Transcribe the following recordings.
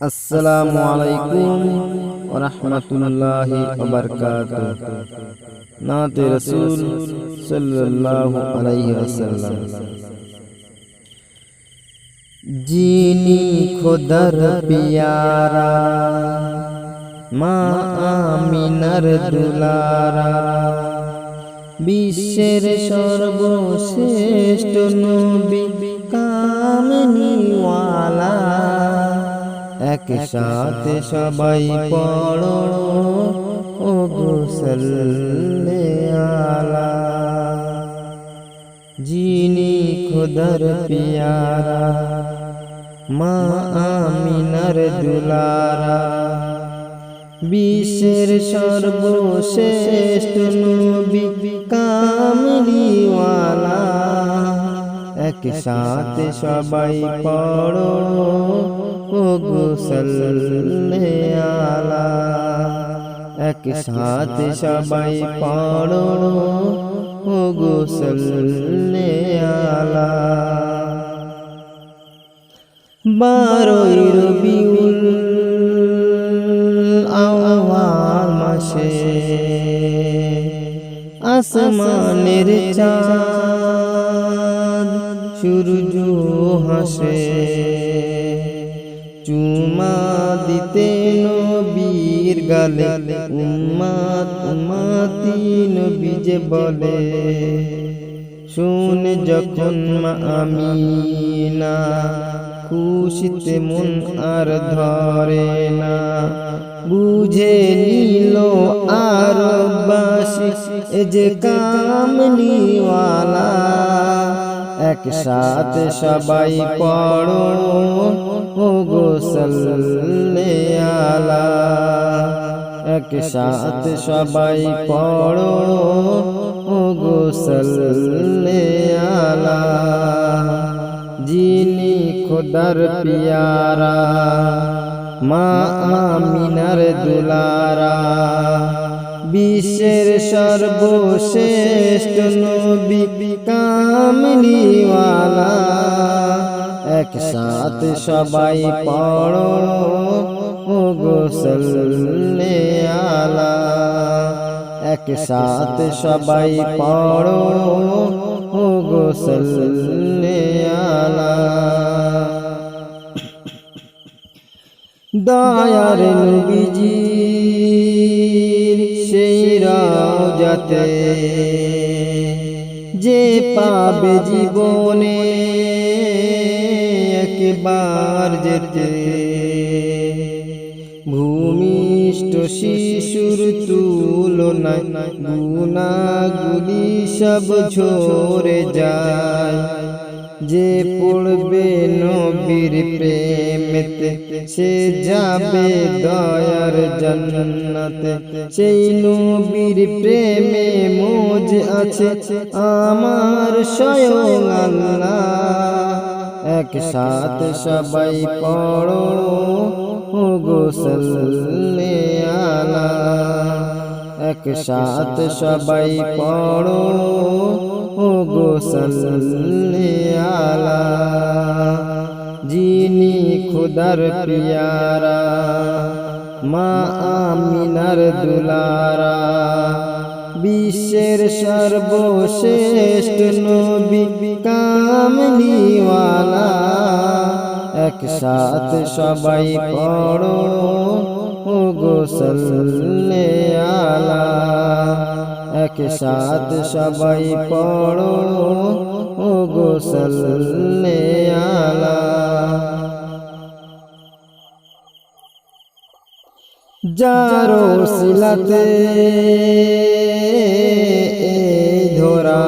আসসালামু আলাইকুম ওয়া রাহমাতুল্লাহি ওয়া বারাকাতুহু। নাতে রাসূল সাল্লাল্লাহু আলাইহি ওয়াসাল্লাম। যিনি খোদার পিয়ারা, মা আমিনার দুলারা, বিশ্বের সর্বশ্রেষ্ঠ নবী কামনিওয়ালা একসাথে সবাই পড়ো, ও গোসল্লে আলা। যিনি খোদার পিয়ারা, মা আমিনার দুলারা। বিশ্বের সর্বশ্রেষ্ঠ নবী, কামলিওয়ালা। একসাথে সবাই পড়ো ও গোসল্লে আলা একসাথে সবাই পড়ো ও গোসল্লে আলা বারোই রবিউল আওয়াল মাসে। আসমানের চাঁদ হাসে। চুমা দিতে নবীর গালে। উম্মাত উম্মাতি নবী যে বলে, শুনে যখন মা আমিনা খুশিতে মন আর ধরে না, বুঝে নিল আর বাসি, এ যে কামলিওয়ালা একসাথে সবাই পড়ো ও গোসল্লে আলা। একসাথে সবাই পড়ো ও গোসল্লে আলা। যিনি খোদার পিয়ারা, মা আমিনার দুলারা। বিশ্বের সর্বশ্রেষ্ঠ নবী কামলিওয়ালা একসাথে সবাই পড়ো ও গোসল্লে আলা একসাথে সবাই পড়ো ও গোসল্লে আলা দয়ার নবীজি রাজাতে যে পাবে জীবনে একবার যেতে। ভূমিষ্ঠ শিশুর তুলনায় গুণাগুলি সব ঝরে যায়। যে পড়বে নবীর প্রেমেতে, সে যাবে দয়ার জন্নতে। সেই নবীর প্রেমে মোজ আছে আমার স্বয়ং আল্লাহ। একসাথে সবাই পড়ো ও গোসল্লে আলা। একসাথে সবাই পড়ো ও গোসল্লে আলা, যিনি খুদার পিয়ারা, মা আমিনার দুলারা, বিশ্বের সর্বশ্রেষ্ঠ নবী, কামলিওয়ালা। একসাথে সবাই পড়ো ও গোসল্লে আলা। একসাথে সবাই পড়ো ও গোসল্লে আলা যারো শিলাতে ধরা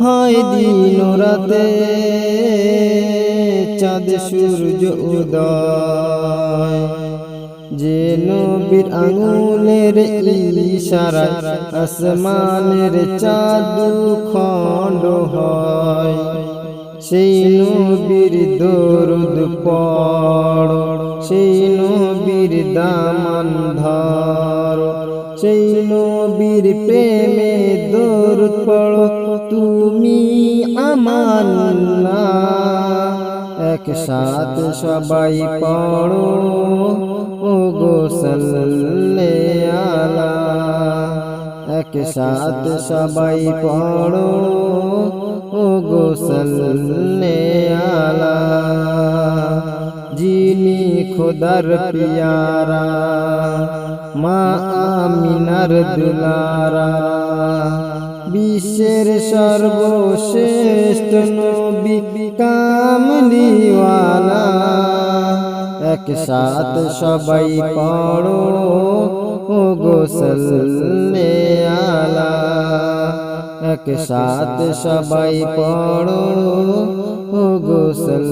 হয় দিন রাতে চাঁদ সূর্য উদয় যে নবীর আঙুলের ইশারা আসমানের চাঁদ খণ্ড হয়, সেই নবীর দরুদ পড়, সেই নবীর দামান ধর, সেই নবীর প্রেমে দরুদ পড়, তুমি আমার একসাথ সবাই পড়ো সাল্লে আলা, একসাথ সবাই পড়ো গো সাল্লে আলা। যিনি খোদার পিয়ারা, মা আমিনার দুলারা। বিশ্বের সর্বশ্রেষ্ঠ নবী কামলিওয়ালা একসাথ সবাই পড়ো গোসলে আলা। একসাথ সবাই পড়ো গোসল